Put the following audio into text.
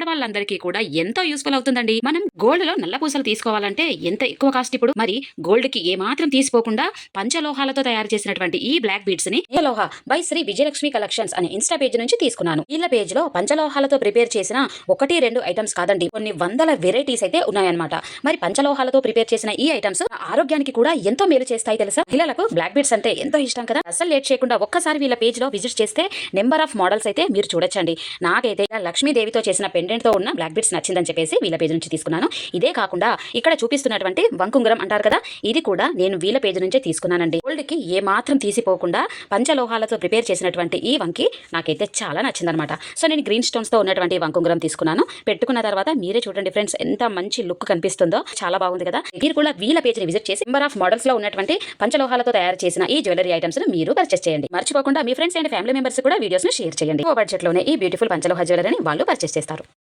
ఆడవాళ్ళందరికీ కూడా ఎంతో యూస్ఫుల్ అవుతుందండి. మనం గోల్డ్లో నల్ల పూసలు తీసుకోవాలంటే ఎంత ఎక్కువ కాస్ట్ ఇప్పుడు? మరి గోల్డ్కి ఏ మాత్రం తీసిపోకుండా పంచలోహాలతో తయారు చేసినటువంటి ఈ బ్లాక్ బీడ్స్ని లోహ బై శ్రీ విజయలక్ష్మి కలెక్షన్స్ అనే ఇన్స్టా పేజ్ నుంచి తీసుకున్నాను. వీళ్ళ పేజ్లో పంచలోహాలతో ప్రిపేర్ చేసిన ఒకటి రెండు ఐటమ్స్ కాదండి. కొన్ని వందల వెరైటీస్ అయితే ఉన్నాయన్నమాట. మరి పంచలోహాలతో ప్రిపేర్ చేసిన ఈ ఐటమ్స్ ఆరోగ్యానికి కూడా ఎంతో మేలు చేస్తాయి తెలుసా? పిల్లలకు బ్లాక్ బీడ్స్ అంటే ఎంతో ఇష్టం కదా? అసలు లేట్ చేయకుండా ఒక్కసారి వీళ్ళ పేజ్లో విజిట్ చేస్తే నెంబర్ ఆఫ్ మోడల్స్ అయితే మీరు చూడొచ్చండి. నాకైతే లక్ష్మీదేవితో చేసిన పెండెంట్ పెండెంట్తో ఉన్న బ్లాక్ బిట్స్ నచ్చిందని చెప్పేసి వీళ్ళ పేజ్ నుంచి తీసుకున్నాను. ఇదే కాకుండా ఇక్కడ చూపిస్తున్నటువంటి వంకుంగరం అంటారు కదా ఇది కూడా నేను వీళ్ళ పేజ్ నుంచే తీసుకున్నానండి. గోల్డ్కి ఏ మాత్రం తీసిపోకుండా పంచలోహాలతో ప్రిపేర్ చేసినటువంటి ఈ వంకి నాకైతే చాలా నచ్చిందనమాట. సో నేను గ్రీన్ స్టోన్స్తో ఉన్నటువంటి వంకుంగరం తీసుకున్నాను. పెట్టుకున్న తర్వాత మీరే చూడండి ఫ్రెండ్స్ ఎంత మంచి లుక్ కనిపిస్తుందో. చాలా బాగుంది కదా. మీరు కూడా వీళ్ళ పేజ్ని విజిట్ చేసి నెంబర్ ఆఫ్ మోడల్స్లో ఉన్నటువంటి పంచలోహాలతో తయారు చేసిన ఈ జ్యువెలరీ ఐటమ్స్ మీరు పర్చేస్ చేయండి. మర్చిపోకుండా మీ ఫ్రెండ్స్ అండ్ ఫ్యామిలీ మెంబర్స్ కూడా వీడియోస్ను షేర్ చేయండి. ఓ బడ్జెట్లోనే ఈ బ్యూటిఫుల్ పంచలోహ జ్యువెలరీని వాళ్ళు పర్చేస్ చేస్తారు.